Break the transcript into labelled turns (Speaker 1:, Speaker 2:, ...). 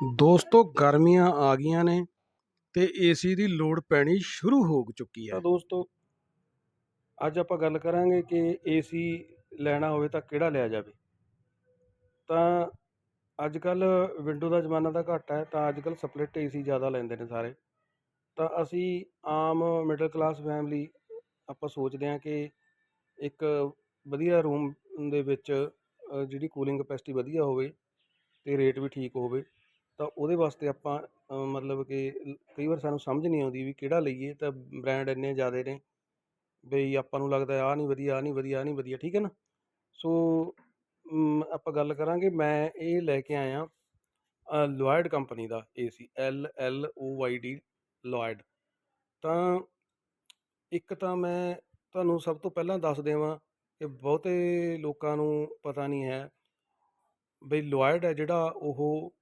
Speaker 1: ਦੋਸਤੋ, ਗਰਮੀਆਂ ਆ ਗਈਆਂ ਨੇ ਤੇ ਏਸੀ ਦੀ ਲੋੜ ਪੈਣੀ ਸ਼ੁਰੂ ਹੋ ਚੁੱਕੀ ਹੈ।
Speaker 2: ਤਾਂ ਦੋਸਤੋ, ਅੱਜ ਆਪਾਂ ਗੱਲ ਕਰਾਂਗੇ ਕਿ ਏਸੀ ਲੈਣਾ ਹੋਵੇ ਤਾਂ ਕਿਹੜਾ ਲਿਆ ਜਾਵੇ। ਤਾਂ ਅੱਜ ਕੱਲ ਵਿੰਡੋ ਦਾ ਜ਼ਮਾਨਾ ਤਾਂ ਘੱਟ ਹੈ, ਤਾਂ ਅੱਜ ਕੱਲ ਸਪਲਿਟ ਏਸੀ ਜ਼ਿਆਦਾ ਲੈਂਦੇ ਨੇ ਸਾਰੇ। ਤਾਂ ਅਸੀਂ ਆਮ ਮਿਡਲ ਕਲਾਸ ਫੈਮਿਲੀ ਆਪਾਂ ਸੋਚਦੇ ਹਾਂ ਕਿ ਇੱਕ ਵਧੀਆ ਰੂਮ ਦੇ ਵਿੱਚ ਜਿਹੜੀ ਕੂਲਿੰਗ ਕਪੈਸਿਟੀ ਵਧੀਆ ਹੋਵੇ ਤੇ ਰੇਟ ਵੀ ਠੀਕ ਹੋਵੇ। ਤਾਂ ਉਹਦੇ ਵਾਸਤੇ ਆਪਾਂ ਮਤਲਬ ਕਿ ਕਈ ਵਾਰ ਸਾਨੂੰ ਸਮਝ ਨਹੀਂ ਆਉਂਦੀ ਵੀ ਕਿਹੜਾ ਲਈਏ ਤਾਂ ਬ੍ਰਾਂਡ ਇੰਨੇ ਜ਼ਿਆਦਾ ਨੇ ਬਈ ਆਪਾਂ ਨੂੰ ਲੱਗਦਾ ਆਹ ਨਹੀਂ ਵਧੀਆ, ਆਹ ਨਹੀਂ ਵਧੀਆ, ਆਹ ਨਹੀਂ ਵਧੀਆ, ਠੀਕ ਹੈ ਨਾ? ਸੋ ਆਪਾਂ ਗੱਲ ਕਰਾਂਗੇ, ਮੈਂ ਇਹ ਲੈ ਕੇ ਆਇਆ ਲੋਇਡ ਕੰਪਨੀ ਦਾ AC L L O Y D Lloyd ਤਾਂ ਇੱਕ ਤਾਂ ਮੈਂ ਤੁਹਾਨੂੰ ਸਭ ਤੋਂ ਪਹਿਲਾਂ ਦੱਸ ਦੇਵਾਂ ਕਿ ਬਹੁਤੇ ਲੋਕਾਂ ਨੂੰ ਪਤਾ ਨਹੀਂ ਹੈ ਬਈ ਲੋਇਡ ਹੈ ਜਿਹੜਾ ਉਹ